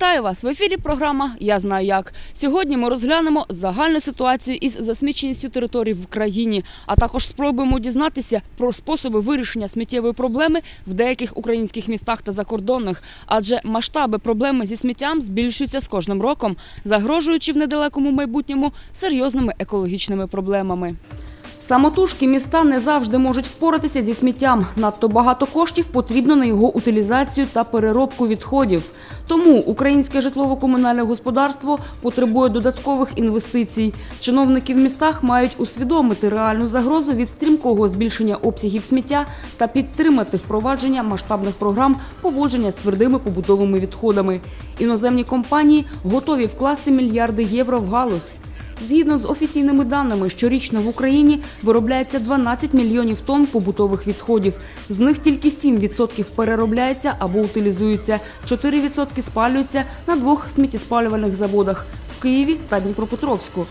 Вітаю вас в ефірі. Програма Я знаю як. Сьогодні ми розглянемо загальну ситуацію із засміченістю територій в країні, а також спробуємо дізнатися про способи вирішення сміттєвої проблеми в деяких українських містах та закордонних. Адже масштаби проблеми зі сміттям збільшуються з кожним роком, загрожуючи в недалекому майбутньому серйозними екологічними проблемами. Самотужки міста не завжди можуть впоратися зі сміттям. Надто багато коштів потрібно на його утилізацію та переробку відходів. Тому українське житлово-комунальне господарство потребує додаткових інвестицій. Чиновники в містах мають усвідомити реальну загрозу від стрімкого збільшення обсягів сміття та підтримати впровадження масштабних програм поводження з твердими побутовими відходами. Іноземні компанії готові вкласти мільярди євро в галузь. Згідно з офіційними даними, щорічно в Україні виробляється 12 мільйонів тонн побутових відходів. З них тільки 7% переробляється або утилізується, 4% спалюються на двох сміттєспалювальних заводах в Києві та Дніпропетровську.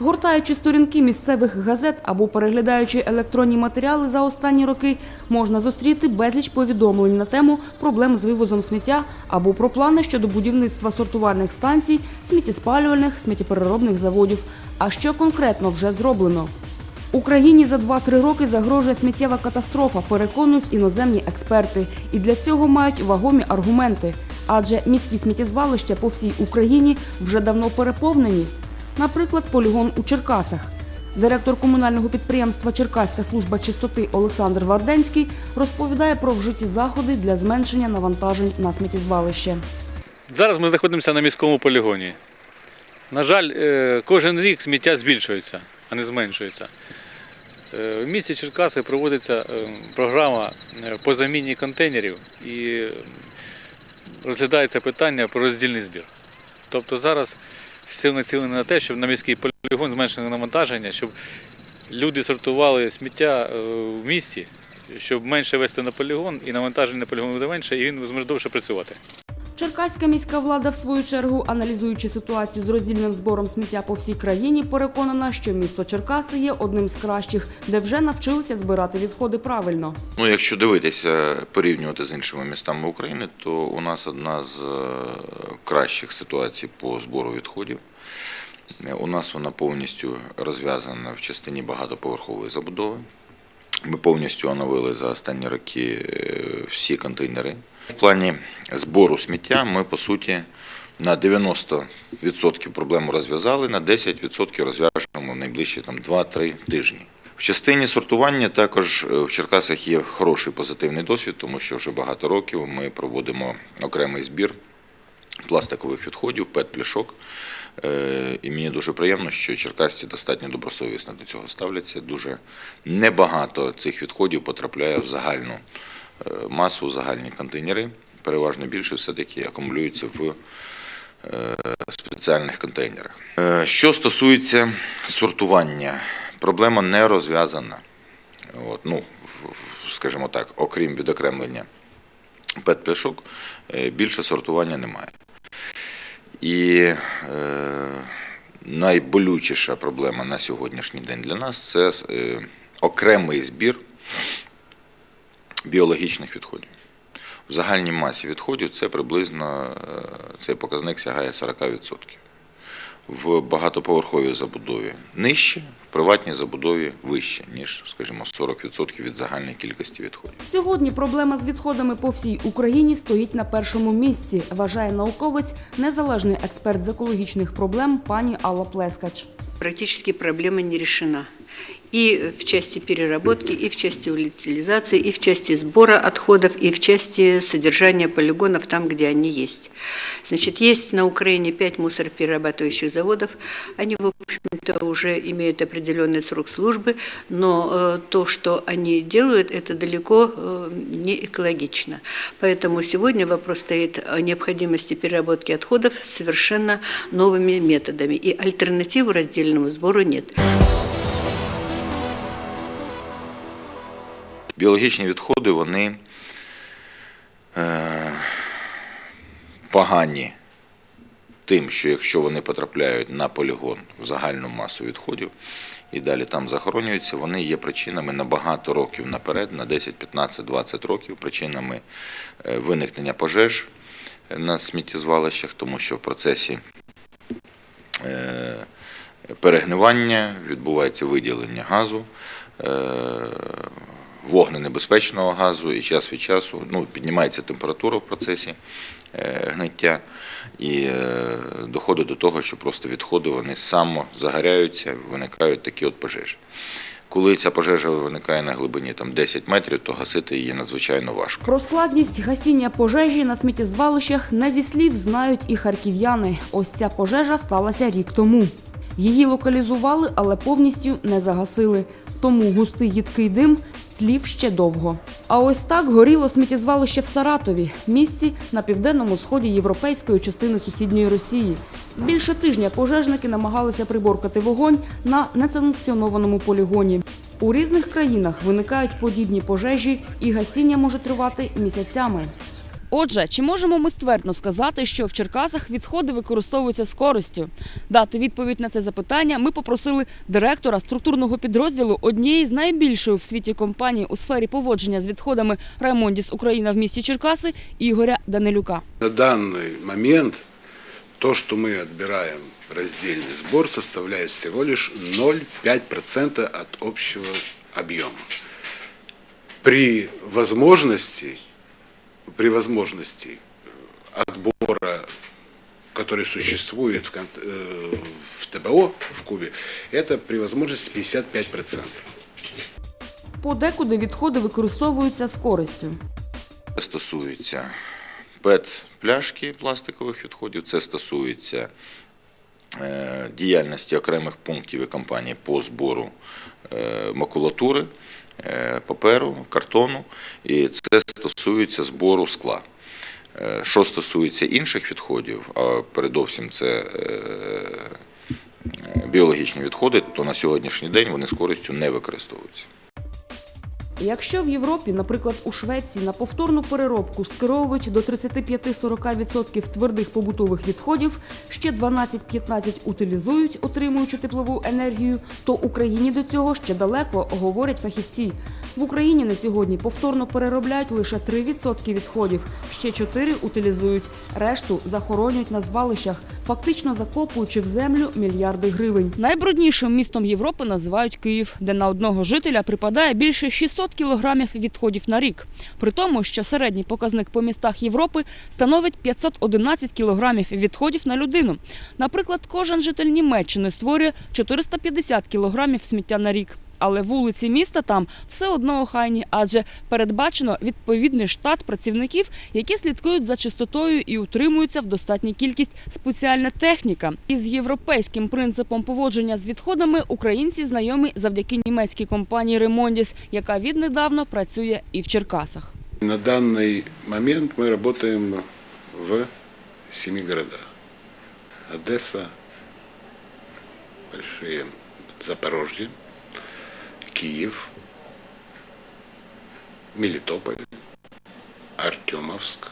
Гортаючи сторінки місцевих газет або переглядаючи електронні матеріали за останні роки, можна зустріти безліч повідомлень на тему проблем з вивозом сміття або про плани щодо будівництва сортувальних станцій, сміттєспалювальних, сміттєпереробних заводів. А що конкретно вже зроблено? Україні за 2-3 роки загрожує сміттєва катастрофа, переконують іноземні експерти. І для цього мають вагомі аргументи. Адже міські сміттєзвалища по всій Україні вже давно переповнені. Наприклад, полігон у Черкасах. Директор комунального підприємства Черкаська служба чистоти Олександр Варденський розповідає про вжиті заходи для зменшення навантажень на сміттєзвалище. Зараз ми знаходимося на міському полігоні. На жаль, е, кожен рік сміття збільшується, а не зменшується. Е, В місті Черкаси проводиться е, програма по заміні контейнерів і розглядається питання про роздільний збір. Тобто зараз все націлені на те, щоб на міський полігон зменшили навантаження, щоб люди сортували сміття е, в місті, щоб менше вести на полігон, і навантаження на полігон буде менше, і він зможе довше працювати. Черкаська міська влада, в свою чергу, аналізуючи ситуацію з роздільним збором сміття по всій країні, переконана, що місто Черкаси є одним з кращих, де вже навчилися збирати відходи правильно. Ну, якщо дивитися, порівнювати з іншими містами України, то у нас одна з е, кращих ситуацій по збору відходів. У нас вона повністю розв'язана в частині багатоповерхової забудови. Ми повністю оновили за останні роки е, всі контейнери. В плані збору сміття ми, по суті, на 90% проблему розв'язали, на 10% розв'яжемо в найближчі 2-3 тижні. В частині сортування також е, в Черкасах є хороший позитивний досвід, тому що вже багато років ми проводимо окремий збір пластикових відходів, пет-пляшок. Е, І мені дуже приємно, що черкасці достатньо добросовісно до цього ставляться. Дуже небагато цих відходів потрапляє в загальну масу, загальні контейнери. Переважно більше все-таки акумулюються в е, спеціальних контейнерах. Е, Що стосується сортування, проблема не розв'язана. От, ну, скажімо так, окрім відокремлення пет-пляшок, е, більше сортування немає. І е, найболючіша проблема на сьогоднішній день для нас це е, окремий збір біологічних відходів. В загальній масі відходів це приблизно е, цей показник сягає 40%. В багатоповерховій забудові нижче, в приватній забудові вище, ніж, скажімо, 40% від загальної кількості відходів. Сьогодні проблема з відходами по всій Україні стоїть на першому місці, вважає науковець, незалежний експерт з екологічних проблем пані Алла Плескач. практически проблема не решена. И в части переработки, и в части утилизации, и в части сбора отходов, и в части содержания полигонов там, где они есть. Значит, есть на Украине пять мусороперерабатывающих заводов. Они, в общем-то, уже имеют определенный срок службы, но э, то, что они делают, это далеко э, не экологично. Поэтому сегодня вопрос стоит о необходимости переработки отходов совершенно новыми методами. И альтернативы раздельному сбору нет. Біологічні відходи, вони е, погані тим, що якщо вони потрапляють на полігон в загальну масу відходів і далі там захоронюються, вони є причинами на багато років наперед, на 10, 15, 20 років, причинами е, виникнення пожеж, на сміттєзвалищах, тому що в процесі е, перегнивання відбувається виділення газу, вогненебезпечного газу, і час від часу ну, піднімається температура в процесі е, гниття, і е, доходить до того, що просто відходи вони само загоряються, виникають такі от пожежі. Коли ця пожежа виникає на глибині там, 10 метрів, то гасити її надзвичайно важко. Про складність гасіння пожежі на сміттєзвалищах не зі слів знають і харків'яни. Ось ця пожежа сталася рік тому. Її локалізували, але повністю не загасили. Тому густий їдкий дим тлів ще довго. А ось так горіло сміттєзвалище в Саратові, місці на південному сході європейської частини сусідньої Росії. Більше тижня пожежники намагалися приборкати вогонь на несанкціонованому полігоні. У різних країнах виникають подібні пожежі, і гасіння може тривати місяцями. Отже, чи можемо ми ствердно сказати, що в Черкасах відходи використовуються з користю? Дати відповідь на це запитання ми попросили директора структурного підрозділу однієї з найбільшої в світі компаній у сфері поводження з відходами Раймондіс Україна в місті Черкаси Ігоря Данилюка. На данный момент то, что мы отбираем в раздельный сбор, составляет всего лишь 0,5% от общего объема. При возможности, при возможности отбора, который существует в, кон- э, в ТБО в Кубе, это при возможности 55%. Подекуди відходи використовуються з користю. Це стосується ПЕТ-пляшки пластикових відходів, це стосується е, діяльності окремих пунктів і компаній по збору е, макулатури, е, паперу, картону, і це стосується збору скла. Е, Що стосується інших відходів, а передовсім це е, біологічні відходи, то на сьогоднішній день вони з користю не використовуються. Якщо в Європі, наприклад, у Швеції на повторну переробку скеровують до 35-40% твердих побутових відходів, ще 12-15 утилізують, отримуючи теплову енергію, то Україні до цього ще далеко, говорять фахівці. В Україні на сьогодні повторно переробляють лише 3% відходів, ще 4 утилізують, решту захоронюють на звалищах, фактично закопуючи в землю мільярди гривень. Найбруднішим містом Європи називають Київ, де на одного жителя припадає більше 600 кілограмів відходів на рік. При тому, що середній показник по містах Європи становить 511 кілограмів відходів на людину. Наприклад, кожен житель Німеччини створює 450 кілограмів сміття на рік. Але вулиці міста там все одно охайні, адже передбачено відповідний штат працівників, які слідкують за чистотою і утримуються в достатній кількість спеціальна техніка. Із європейським принципом поводження з відходами українці знайомі завдяки німецькій компанії Ремондіс, яка віднедавна працює і в Черкасах. На данный момент мы работаем в семи городах. Одесса, большие Киев, Мелитополь, Артемовск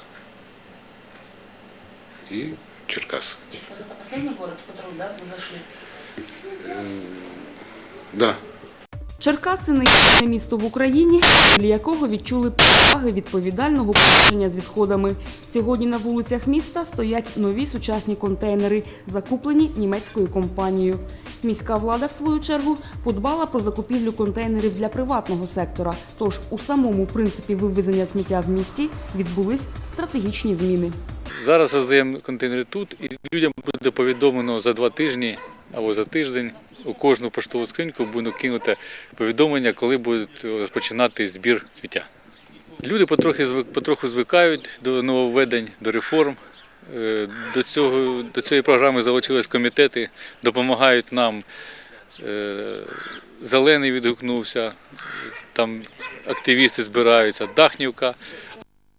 и Черкас. Это последний город, в который да, вы зашли? Да, Черкаси не єдине місто в Україні, для якого відчули переваги відповідального поводження з відходами. Сьогодні на вулицях міста стоять нові сучасні контейнери, закуплені німецькою компанією. Міська влада, в свою чергу, подбала про закупівлю контейнерів для приватного сектора. Тож у самому принципі вивезення сміття в місті відбулись стратегічні зміни. Зараз роздаємо контейнери тут, і людям буде повідомлено за два тижні або за тиждень. У кожну поштову скриньку буде кинуте повідомлення, коли буде розпочинати збір сміття. Люди потрохи потроху звикають до нововведень, до реформ. Е, До цього до цієї програми залучились комітети, допомагають нам. Е, Зелений відгукнувся, там активісти збираються, Дахнівка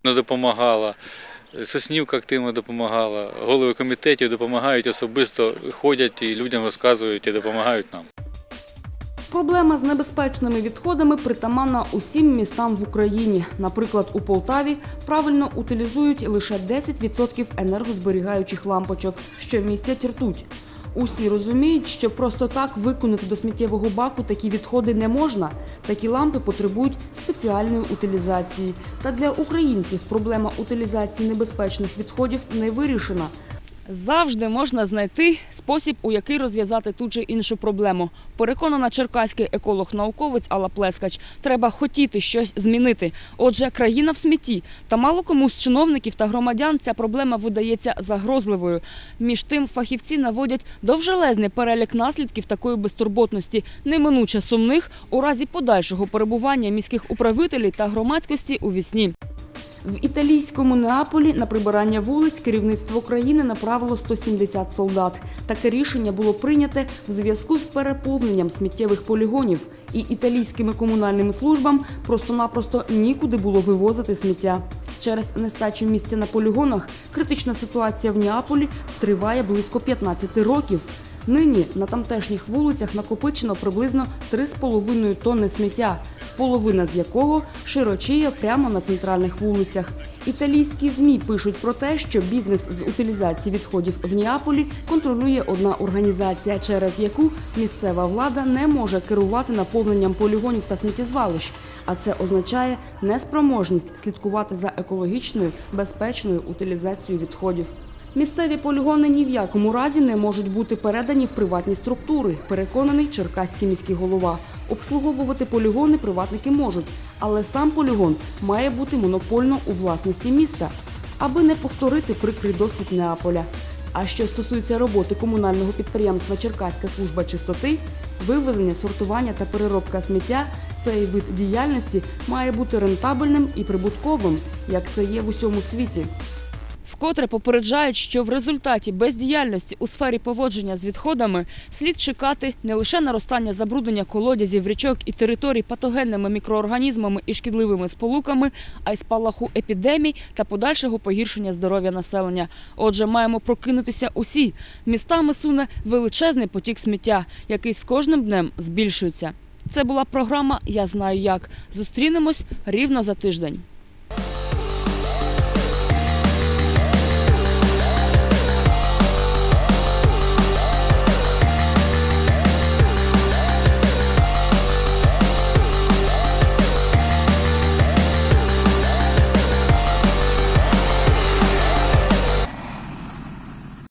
допомагала. Соснівка активно допомагала, голови комітетів допомагають особисто, ходять і людям розказують і допомагають нам. Проблема з небезпечними відходами притаманна усім містам в Україні. Наприклад, у Полтаві правильно утилізують лише 10% енергозберігаючих лампочок, що містять ртуть. Усі розуміють, що просто так виконати до сміттєвого баку такі відходи не можна. Такі лампи потребують спеціальної утилізації. Та для українців проблема утилізації небезпечних відходів не вирішена. Завжди можна знайти спосіб, у який розв'язати ту чи іншу проблему. Переконана черкаський еколог-науковець Алла Плескач. Треба хотіти щось змінити. Отже, країна в смітті. Та мало кому з чиновників та громадян ця проблема видається загрозливою. Між тим, фахівці наводять довжелезний перелік наслідків такої безтурботності, неминуче сумних у разі подальшого перебування міських управителів та громадськості у вісні. В італійському Неаполі на прибирання вулиць керівництво країни направило 170 солдат. Таке рішення було прийняте в зв'язку з переповненням сміттєвих полігонів. І італійськими комунальними службам просто-напросто нікуди було вивозити сміття. Через нестачу місця на полігонах критична ситуація в Неаполі триває близько 15 років. Нині на тамтешніх вулицях накопичено приблизно 3,5 тонни сміття, половина з якого широчіє прямо на центральних вулицях. Італійські змі пишуть про те, що бізнес з утилізації відходів в Неаполі контролює одна організація, через яку місцева влада не може керувати наповненням полігонів та сміттєзвалищ. А це означає неспроможність слідкувати за екологічною безпечною утилізацією відходів. Місцеві полігони ні в якому разі не можуть бути передані в приватні структури, переконаний черкаський міський голова. Обслуговувати полігони приватники можуть, але сам полігон має бути монопольно у власності міста, аби не повторити прикрий досвід Неаполя. А що стосується роботи комунального підприємства Черкаська служба чистоти, вивезення, сортування та переробка сміття цей вид діяльності має бути рентабельним і прибутковим, як це є в усьому світі. Вкотре попереджають, що в результаті бездіяльності у сфері поводження з відходами слід чекати не лише наростання забруднення колодязів, річок і територій патогенними мікроорганізмами і шкідливими сполуками, а й спалаху епідемій та подальшого погіршення здоров'я населення. Отже, маємо прокинутися усі. Містами суне величезний потік сміття, який з кожним днем збільшується. Це була програма Я знаю як. Зустрінемось рівно за тиждень.